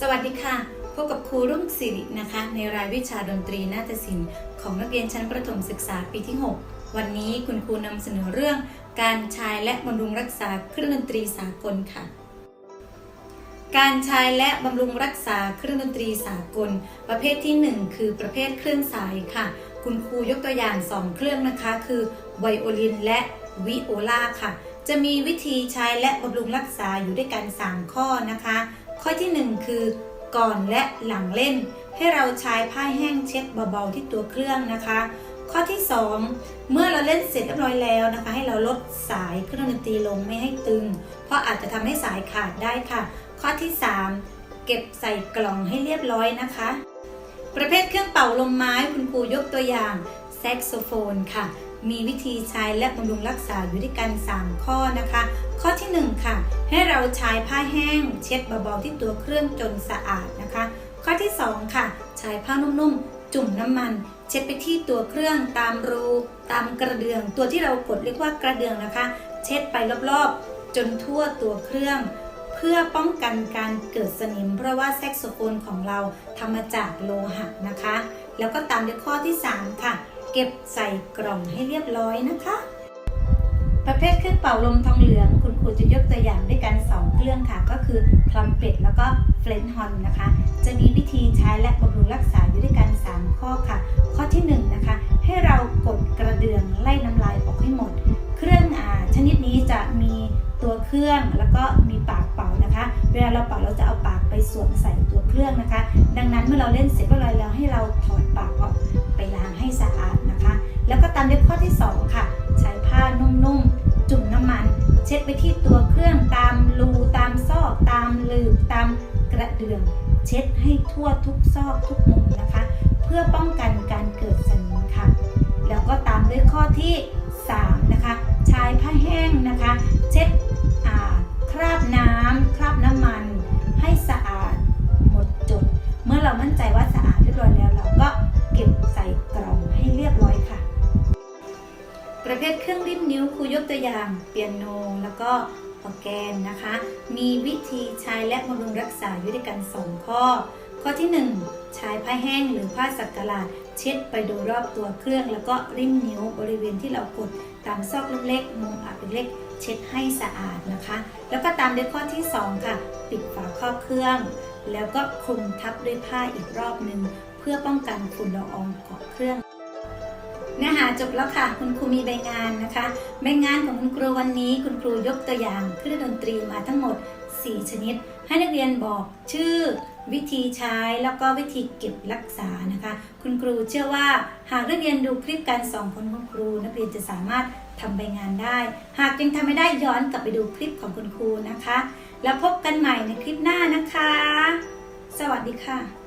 สวัสดีค่ะ พบกับครูรุ่งสิรินะคะ ในรายวิชาดนตรีนาฏศิลป์ของนักเรียนชั้นประถมศึกษาปีที่ 6 วันนี้คุณครูนำเสนอเรื่อง การใช้และบำรุงรักษาเครื่องดนตรีสากลค่ะ การใช้และบำรุงรักษาเครื่องดนตรีสากล ประเภทที่ 1 คือประเภทเครื่องสายค่ะ คุณครูยกตัวอย่าง 2 เครื่องนะคะ คือไวโอลินและวิโอลาค่ะ จะมีวิธีใช้และบำรุงรักษาอยู่ด้วยกัน 3 ข้อนะคะ ข้อที่ 1 คือ ก่อนและหลังเล่น ให้เราใช้ผ้าแห้งเช็ดเบาๆที่ตัวเครื่องนะคะ ข้อที่ 2 เมื่อเราเล่นเสร็จเรียบร้อยแล้วนะคะ ให้เราลดสายเครื่องดนตรีลงไม่ให้ตึง เพราะอาจจะทำให้สายขาดได้ค่ะ ข้อที่ 3 เก็บใส่กล่องให้เรียบร้อยนะคะ ประเภทเครื่องเป่าลมไม้คุณครูยกตัวอย่างแซกโซโฟนค่ะ มีวิธีใช้และบำรุงรักษาอยู่ด้วยกัน 3 ข้อนะคะ ข้อที่ 1 ค่ะ ให้เราใช้ผ้าแห้ง เช็ดเบาๆที่ตัวเครื่องจนสะอาดนะคะ ข้อที่ 2 ค่ะ ใช้ผ้านุ่มๆ จุ่มน้ำมัน เช็ดไปที่ตัวเครื่องตามรูตามกระเดื่อง ตัวที่เรากดเรียกว่ากระเดื่องนะคะ เช็ดไปรอบๆ จนทั่วตัวเครื่องเพื่อป้องกันการเกิดสนิม เพราะว่าแซกโซโฟนของเราทำมาจากโลหะนะคะ แล้วก็ตามด้วยข้อที่ 3 ค่ะ เก็บใส่กล่องให้เรียบร้อยนะคะ ประเภทเครื่องเป่าลมทองเหลือง คุณครูจะยกตัวอย่างด้วยกัน 2 เครื่องค่ะ ก็คือทรัมเป็ตแล้วก็เฟลนฮอนนะคะ จะมีวิธีใช้และบำรุงรักษาอยู่ด้วยกัน 3 ข้อค่ะ ข้อที่1นะคะ ให้เรากดกระเดื่องไล่น้ำลายออกให้หมด เครื่องอ่าชนิดนี้จะมีตัวเครื่องแล้วก็มีปากเป่านะคะ เวลาเราเป่าเราจะเอาปาก ไปสวมใส่ตัวเครื่องนะคะ ดังนั้นเมื่อเราเล่นเสร็จเรียบร้อยแล้วให้เราถอดปากออกไปล้างให้สะอาดนะคะ แล้วก็ตามด้วยข้อที่ 2 ค่ะ ใช้ผ้านุ่มๆ จุ่มน้ำมัน เช็ดไปที่ตัวเครื่องตามรูตามซอก ตามหลืบตามกระเดื่อง เช็ดให้ทั่วทุกซอกทุกมุมนะคะ เพื่อป้องกันการเกิดสนิ เครื่องริมนิ้วครูยกตัวอย่างเปียโนแล้วก็ออแกนนะคะ มีวิธีใช้และบำรุงรักษาอยู่ด้วยกัน 2 ข้อ ข้อที่ 1 ใช้ผ้าแห้งหรือผ้าสักกะหลาด เช็ดไปโดยรอบตัวเครื่อง แล้วก็ริมนิ้วบริเวณที่เรากดตามซอกเล็กๆมุมอับเล็กๆเช็ดให้สะอาดนะคะ แล้วก็ตามด้วยข้อที่ 2 ค่ะ ปิดฝาครอบเครื่อง แล้วก็คลุมทับด้วยผ้าอีกรอบหนึ่งเพื่อป้องกันฝุ่นละอองเกาะเครื่องาจบแล้วค่ะ คุณครูมีใบงานนะคะ ใบงานของคุณครูวันนี้คุณครูยกตัวอย่างเครื่องดนตรีมาทั้งหมด 4 ชนิด ให้นักเรียนบอกชื่อวิธีใช้แล้วก็วิธีเก็บรักษานะคะ คุณครูเชื่อว่าหากนักเรียนดูคลิปการสอนของคุณครู นักเรียนจะสามารถทำใบงานได้ หากยังทำไม่ได้ย้อนกลับไปดูคลิปของคุณครูนะคะ แล้วพบกันใหม่ในคลิปหน้านะคะ สวัสดีค่ะ